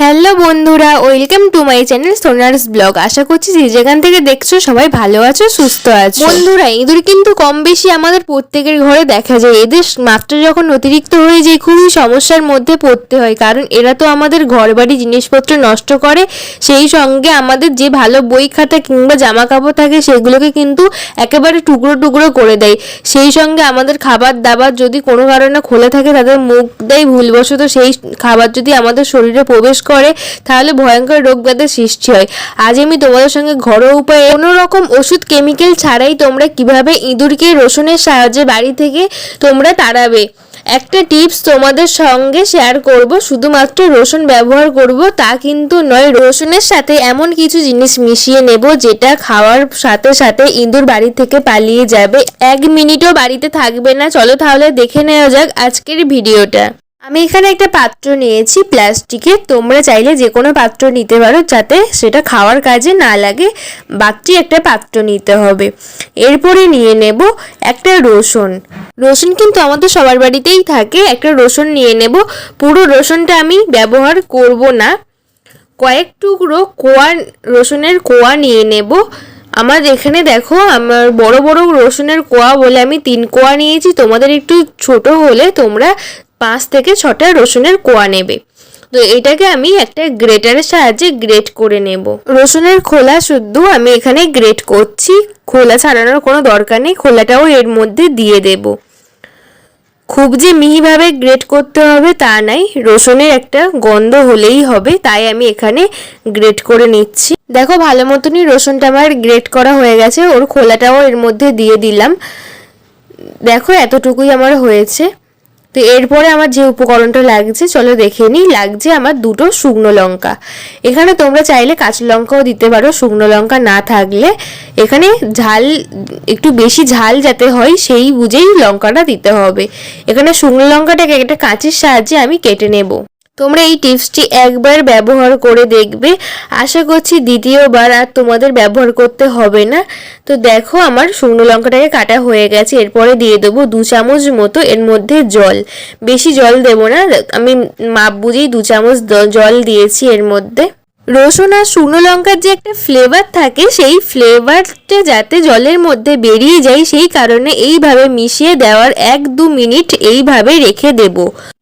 Hello বন্ধুরা, welcome to my channel Sonar's blog. আশা করছি যে যেখান থেকে দেখছ সবাই ভালো আছো, সুস্থ আছো। বন্ধুরা, ইঁদুর কিন্তু কম বেশি আমাদের প্রত্যেকের ঘরে দেখা যায়। এদের মাত্রা যখন অতিরিক্ত হয়ে যায়, খুবই সমস্যার মধ্যে পড়তে হয়। কারণ এরা তো আমাদের ঘর বাড়ি জিনিসপত্র নষ্ট করে। সেই সঙ্গে আমাদের যে ভালো বই খাতা কিংবা জামা কাপড় থাকে, সেগুলোকে কিন্তু একেবারে টুকরো টুকরো করে দেয়। সেই সঙ্গে আমাদের খাবার দাবার যদি কোনো কারণে খোলা থাকে, তাদের মুখ দেয় ভুলবশত। সেই খাবার যদি আমাদের শরীরে প্রবেশ করে, তাহলে ভয়ঙ্কর রোগ ব্যাধির সৃষ্টি হয়। আজ আমি তোমাদের সঙ্গে ঘরোয়া উপায়ে কোনো রকম ওষুধ কেমিক্যাল ছাড়াই তোমরা কীভাবে ইঁদুরকে রসুনের সাহায্যে বাড়ি থেকে তোমরা তাড়াবে। একটা টিপস তোমাদের সঙ্গে শেয়ার করব, শুধুমাত্র রসুন ব্যবহার করব, তা কিন্তু নয়, রসুনের সাথে এমন কিছু জিনিস মিশিয়ে নেব, যেটা খাওয়ার সাথে সাথে ইঁদুর বাড়ি থেকে পালিয়ে যাবে। এক মিনিটও বাড়িতে থাকবে না। চলো তাহলে দেখে নেওয়া যাক আজকের ভিডিওটা আমি এখানে একটা পাত্র নিয়েছি প্লাস্টিকের। তোমরা চাইলে যে কোনো পাত্র নিতে পারো যাতে সেটা খাওয়ার কাজে না লাগে। বাকি একটা পাত্র নিতে হবে। এরপরে নিয়ে নেব একটা রসুন। রসুন কিন্তু আমাদের সবার বাড়িতেই থাকে। একটা রসুন নিয়ে নেব। পুরো রসুনটা আমি ব্যবহার করব না। কয়েক টুকরো কোয়া রসুনের কোয়া নিয়ে নেব। আমার এখানে দেখো, আমার বড় বড় রসুনের কোয়া বলে আমি তিন কোয়া নিয়েছি। তোমাদের একটু ছোট হলে তোমরা পাঁচ থেকে ছটা রসুনের কোয়া নেবে। তো এটাকে আমি একটা গ্রেটারের সাহায্যে গ্রেট করে নেব। রসুনের খোলা শুদ্ধ আমি এখানে গ্রেট করছি। খোলা ছাড়ানোর কোনো দরকার নেই, খোলাটাও এর মধ্যে দিয়ে দেবো। খুব যে মিহিভাবে গ্রেট করতে হবে তা নাই, রসুনের একটা গন্ধ হলেই হবে, তাই আমি এখানে গ্রেট করে নিচ্ছি। দেখো ভালো মতনই রসুনটা আমার গ্রেট করা হয়ে গেছে, ওর খোলাটাও এর মধ্যে দিয়ে দিলাম। দেখো এতটুকুই আমার হয়েছে। তো এরপরে আমার যে উপকরণটা লাগছে, চলো দেখে নিই, লাগছে আমার দুটো শুকনো লঙ্কা। এখানে তোমরা চাইলে কাঁচা লঙ্কাও দিতে পারো, শুকনো লঙ্কা না থাকলে। এখানে ঝাল, একটু বেশি ঝাল যাতে হয়, সেই বুঝেই লঙ্কাটা দিতে হবে। এখানে শুকনো লঙ্কাটাকে একটা কাঁচের সাহায্যে আমি কেটে নেব। তোমরা এই টিপসটি একবার ব্যবহার করে দেখবে। আশা করছি দ্বিতীয়বার আর তোমাদের ব্যবহার করতে হবে না। তো দেখো আমার শুকনো লঙ্কাটাকে কাটা হয়ে গেছে। এরপরে দিয়ে দেবো দু চামচ মতো এর মধ্যে জল। বেশি জল দেবো না। আমি মাপ বুঝেই দু চামচ জল দিয়েছি এর মধ্যে। রসুন আর শুকনো লঙ্কার যে একটা ফ্লেভার থাকে, সেই ফ্লেভারটা যাতে জলের মধ্যে বেরিয়ে যায়, সেই কারণে এইভাবে মিশিয়ে দেওয়ার এক দু মিনিট এইভাবে রেখে দেব।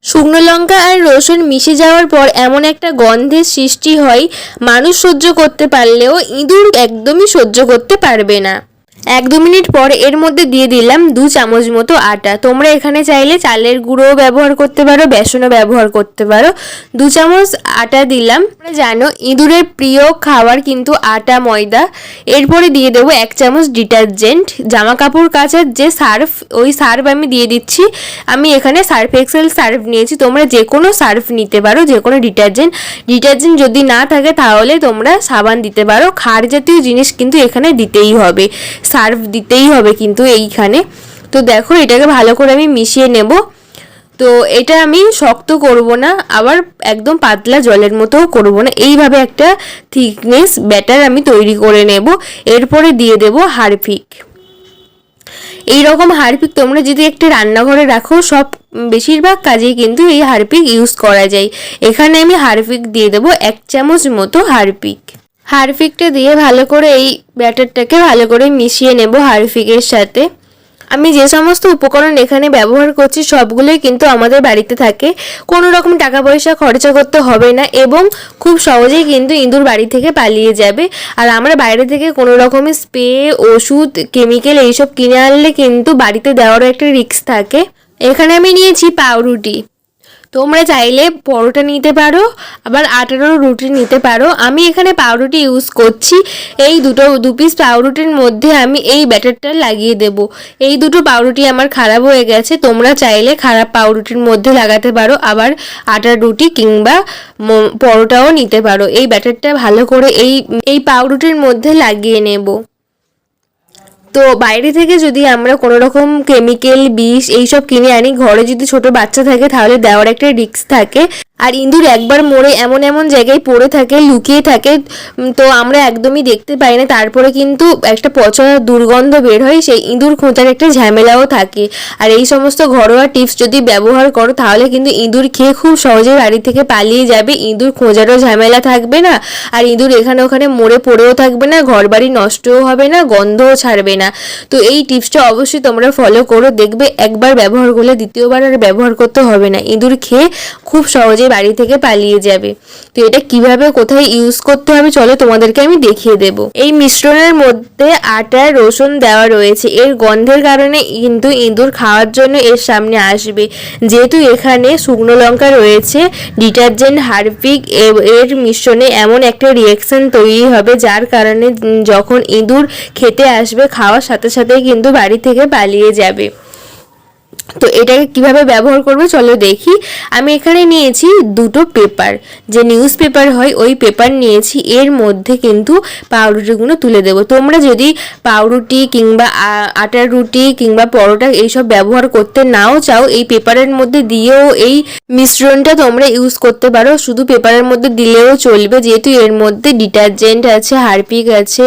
শুকনো লঙ্কা আর রসুন মিশে যাওয়ার পর এমন একটা গন্ধের সৃষ্টি হয়, মানুষ সহ্য করতে পারলেও ইঁদুর একদমই সহ্য করতে পারবে না। এক দু মিনিট পর এর মধ্যে দিয়ে দিলাম দু চামচ মতো আটা। তোমরা এখানে চাইলে চালের গুঁড়োও ব্যবহার করতে পারো, বেসনও ব্যবহার করতে পারো। দু চামচ আটা দিলাম। জানো, ইঁদুরের প্রিয় খাবার কিন্তু আটা ময়দা। এরপরে দিয়ে দেবো এক চামচ ডিটারজেন্ট। জামা কাপড় কাচার যে সার্ফ, ওই সার্ফ আমি দিয়ে দিচ্ছি। আমি এখানে সার্ফ, এক্সেল সার্ফ নিয়েছি। তোমরা যে কোনো সার্ফ নিতে পারো যে কোনো ডিটারজেন্ট। ডিটারজেন্ট যদি না থাকে, তাহলে তোমরা সাবান দিতে পারো। খার জাতীয় জিনিস কিন্তু এখানে দিতেই হবে। সার্ফ দিতেই হবে কিন্তু এইখানে। তো দেখো, এটাকে ভালো করে আমি মিশিয়ে নেব। তো এটা আমি শক্ত করব না, আবার একদম পাতলা জলের মতোও করব না। এইভাবে একটা থিকনেস ব্যাটার আমি তৈরি করে নেব। এরপরে দিয়ে দেব হারপিক এই রকম হারপিক তোমরা যদি একটা রান্নাঘরে রাখো, সব বেশিরভাগ কাজেই কিন্তু এই হারপিক ইউজ করা যায়। এখানে আমি হারপিক দিয়ে দেবো এক চামচ মতো হারপিক হারপিকটা দিয়ে ভালো করে এই ব্যাটারটাকে ভালো করে মিশিয়ে নেব হারফিকের সাথে। আমি যে সমস্ত উপকরণ এখানে ব্যবহার করছি, সবগুলোই কিন্তু আমাদের বাড়িতে থাকে। কোনো রকম টাকা পয়সা খরচা করতে হবে না এবং খুব সহজেই কিন্তু ইঁদুর বাড়ি থেকে পালিয়ে যাবে। আর আমরা বাইরে থেকে কোনো রকমের স্প্রে, ওষুধ, কেমিক্যাল এইসব কিনে আনলে কিন্তু বাড়িতে দেওয়ারও একটা রিস্ক থাকে। এখানে আমি নিয়েছি পাউরুটি। তোমরা চাইলে পরোটা নিতে পারো, আবার আটারও রুটি নিতে পারো। আমি এখানে পাউরুটি ইউজ করছি। এই দুটো, দু পিস পাউরুটির মধ্যে আমি এই ব্যাটারটা লাগিয়ে দেব। এই দুটো পাউরুটি আমার খারাপ হয়ে গেছে। তোমরা চাইলে খারাপ পাউরুটির মধ্যে লাগাতে পারো, আবার আটার রুটি কিংবা পরোটাও নিতে পারো। এই ব্যাটারটা ভালো করে এই এই পাউরুটির মধ্যে লাগিয়ে নেব। তো বাইরে থেকে যদি আমরা কোনো রকম কেমিক্যাল বিষ, এইসব কিনে আনি, ঘরে যদি ছোট বাচ্চা থাকে, তাহলে দেওয়ার একটা রিস্ক থাকে। আর ইঁদুর একবার মরে এমন এমন জায়গায় পড়ে থাকে, লুকিয়ে থাকে তো আমরা একদমই দেখতে পাই না। তারপরে কিন্তু একটা পচা দুর্গন্ধ বের হয়, সেই ইঁদুর খোঁজার একটা ঝামেলাও থাকে। আর এই সমস্ত ঘরোয়া টিপস যদি ব্যবহার করো, তাহলে কিন্তু ইঁদুর খেয়ে খুব সহজে বাড়ি থেকে পালিয়ে যাবে। ইঁদুর খোঁজারও ঝামেলা থাকবে না। আর ইঁদুর এখানে ওখানে মরে পড়েও থাকবে না ঘর বাড়ি নষ্টও হবে না, গন্ধও ছাড়বে না। তো এই টিপসটা অবশ্যই তোমরা ফলো করো, দেখবে একবার ব্যবহার করলে দ্বিতীয়বার আর ব্যবহার করতে হবে না। ইঁদুর খেয়ে খুব সহজে বাড়ি থেকে পালিয়ে যাবে। তো এটা কীভাবে, কোথায় ইউজ করতে হবে, চলো তোমাদেরকে আমি দেখিয়ে দেব। এই মিশ্রণের মধ্যে আটা, রসুন দেওয়া রয়েছে। এর গন্ধের কারণে কিন্তু ইঁদুর খাওয়ার জন্য এর সামনে আসবে। যেহেতু এখানে শুকনো লঙ্কা রয়েছে, ডিটারজেন্ট, হারপিক এর মিশ্রণে এমন একটা রিয়াকশন তৈরি হবে, যার কারণে যখন ইঁদুর খেতে আসবে, খাওয়ার সাথে সাথে কিন্তু বাড়ি থেকে পালিয়ে যাবে। তো এটাকে কীভাবে ব্যবহার করবে চলো দেখি। আমি এখানে নিয়েছি দুটো পেপার। যে নিউজ পেপার হয়, ওই পেপার নিয়েছি। এর মধ্যে কিন্তু পাউরুটিগুলো তুলে দেবো। তোমরা যদি পাউরুটি কিংবা আটার রুটি কিংবা পরোটা এইসব ব্যবহার করতে নাও চাও, এই পেপারের মধ্যে দিয়েও এই মিশ্রণটা তোমরা ইউজ করতে পারো। শুধু পেপারের মধ্যে দিলেও চলবে। যেহেতু এর মধ্যে ডিটারজেন্ট আছে, হারপিক আছে,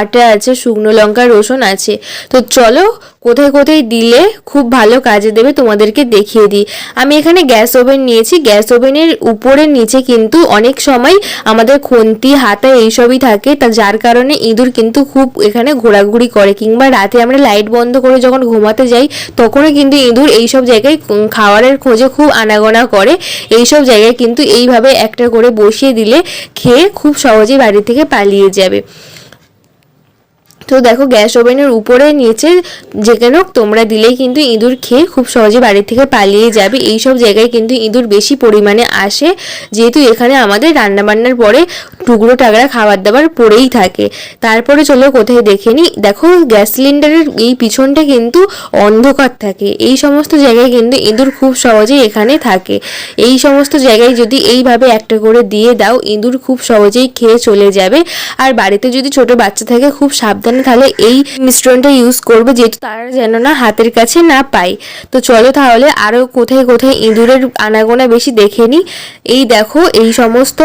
আটা আছে, শুকনো লঙ্কা, রসুন আছে। তো চলো কোথায় কোথায় দিলে খুব ভালো কাজে দেবে, তোমাদেরকে দেখিয়ে দিই। আমি এখানে গ্যাস ওভেন নিয়েছি। গ্যাস ওভেনের উপরে নিচে কিন্তু অনেক সময় আমাদের খুন্তি, হাতা এইসবই থাকে। তা যার কারণে ইঁদুর কিন্তু খুব এখানে ঘোরাঘুরি করে। কিংবা রাতে আমরা লাইট বন্ধ করে যখন ঘুমাতে যাই, তখনও কিন্তু ইঁদুর এইসব জায়গায় খাওয়ারের খোঁজে খুব আনাগোনা করে। এইসব জায়গায় কিন্তু এইভাবে একটা করে বসিয়ে দিলে খেয়ে খুব সহজেই বাড়ি থেকে পালিয়ে যাবে। তো দেখো গ্যাস ওভেনের উপরে নিচে যেখানে তোমরা দিলেই কিন্তু ইঁদুর খেয়ে খুব সহজে বাড়ি থেকে পালিয়ে যাবে। এই সব জায়গায় কিন্তু ইঁদুর বেশি পরিমাণে আসে, যেহেতু এখানে আমাদের রান্নাবান্নার পরে টুকরো টাকরা খাবার দাবার পড়েই থাকে। তারপরে চলো কোথায় দেখে নিই দেখো গ্যাস সিলিন্ডারের এই পিছনটা কিন্তু অন্ধকার থাকে। এই সমস্ত জায়গায় কিন্তু ইঁদুর খুব সহজেই এখানে থাকে। এই সমস্ত জায়গায় যদি এইভাবে একটা করে দিয়ে দাও, ইঁদুর খুব সহজেই খেয়ে চলে যাবে। আর বাড়িতে যদি ছোট বাচ্চা থাকে, খুব সাবধানে তাহলে এই মিশ্রণটা ইউজ করবে যেহেতু তারা যেন না হাতের কাছে না পায়। তো চলো তাহলে আরও কোথায় কোথায় ইঁদুরের আনাগোনা বেশি দেখে নিই এই দেখো, এই সমস্ত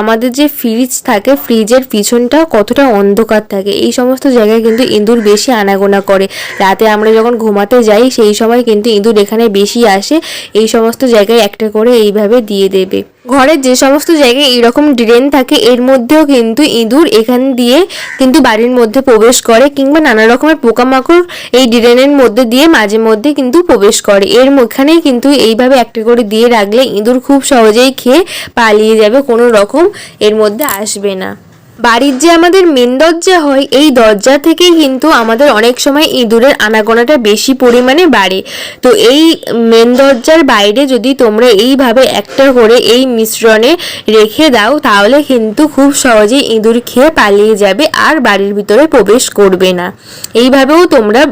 আমাদের যে ফ্রিজ থাকে ফ্রিজের পিছনটা কতটা অন্ধকার থাকে। এই সমস্ত জায়গায় কিন্তু ইঁদুর বেশি আনাগোনা করে। রাতে আমরা যখন ঘুমাতে যাই, সেই সময় কিন্তু ইঁদুর এখানে বেশি আসে। এই সমস্ত জায়গায় একটা করে এইভাবে দিয়ে দেবে। ঘরের যে সমস্ত জায়গায় এরকম ড্রেন থাকে, এর মধ্যেও কিন্তু ইঁদুর এখান দিয়ে কিন্তু বাড়ির মধ্যে প্রবেশ করে কিংবা নানা রকমের পোকামাকড় এই ড্রেনের মধ্যে দিয়ে মাঝে মধ্যে কিন্তু প্রবেশ করে। এর এখানেই কিন্তু এইভাবে একটা করে দিয়ে রাখলে ইঁদুর খুব সহজেই খেয়ে পালিয়ে যাবে, কোনো রকম এর মধ্যে আসবে না। বাড়ির যে আমাদের মেন দরজা হয়, এই দরজা থেকেই কিন্তু আমাদের অনেক সময় ইঁদুরের আনাগোনাটা বেশি পরিমাণে বাড়ে। তো এই মেন দরজার বাইরে যদি তোমরা এইভাবে একটা করে এই মিশ্রণে রেখে দাও, তাহলে কিন্তু খুব সহজেই ইঁদুর খেয়ে পালিয়ে যাবে আর বাড়ির ভিতরে প্রবেশ করবে না। এইভাবেও তোমরা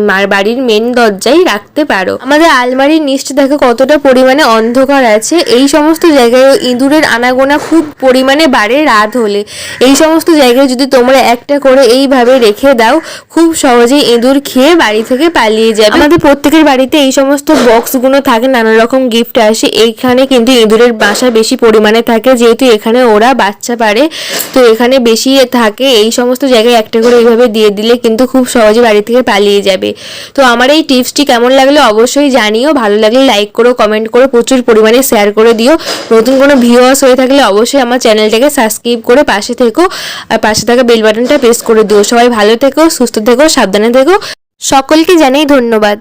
মা- বাড়ির মেন দরজায় রাখতে পারো। আমাদের আলমারির নিচটা দেখো কতটা পরিমাণে অন্ধকার আছে। এই সমস্ত জায়গায় ইঁদুরের আনাগোনা খুব পরিমাণে বাড়ে রাত হলে। এই সমস্ত জায়গায় যদি তোমরা একটা করে এইভাবে রেখে দাও, খুব সহজেই ইঁদুর খেয়ে বাড়ি থেকে পালিয়ে যাবে। আমাদের প্রত্যেকের বাড়িতে এই সমস্ত বক্সগুলো থাকে, নানা রকম গিফট আসে। এইখানে কিন্তু ইঁদুরের বাসা বেশি পরিমাণে থাকে, যেহেতু এখানে ওরা বাচ্চা পারে। তো এখানে বেশি থাকে। এই সমস্ত জায়গায় একটা করে এইভাবে দিয়ে দিলে কিন্তু খুব সহজে বাড়ি থেকে পালিয়ে যাবে। তো আমার এই টিপসটি কেমন লাগল অবশ্যই জানিও। ভালো লাগলে লাইক করো কমেন্ট করো, প্রচুর পরিমাণে শেয়ার করে দিও। নতুন কোনো ভিউয়ার্স হয়ে থাকলে অবশ্যই আমার চ্যানেলটাকে সাবস্ক্রাইব করে পাশে থেকো। আর পাশে থাকা বেল বাটনটা প্রেস করে দিও। সবাই ভালো থেকো, সুস্থ থেকো, সাবধানে থেকো। সকলকে জানাই ধন্যবাদ।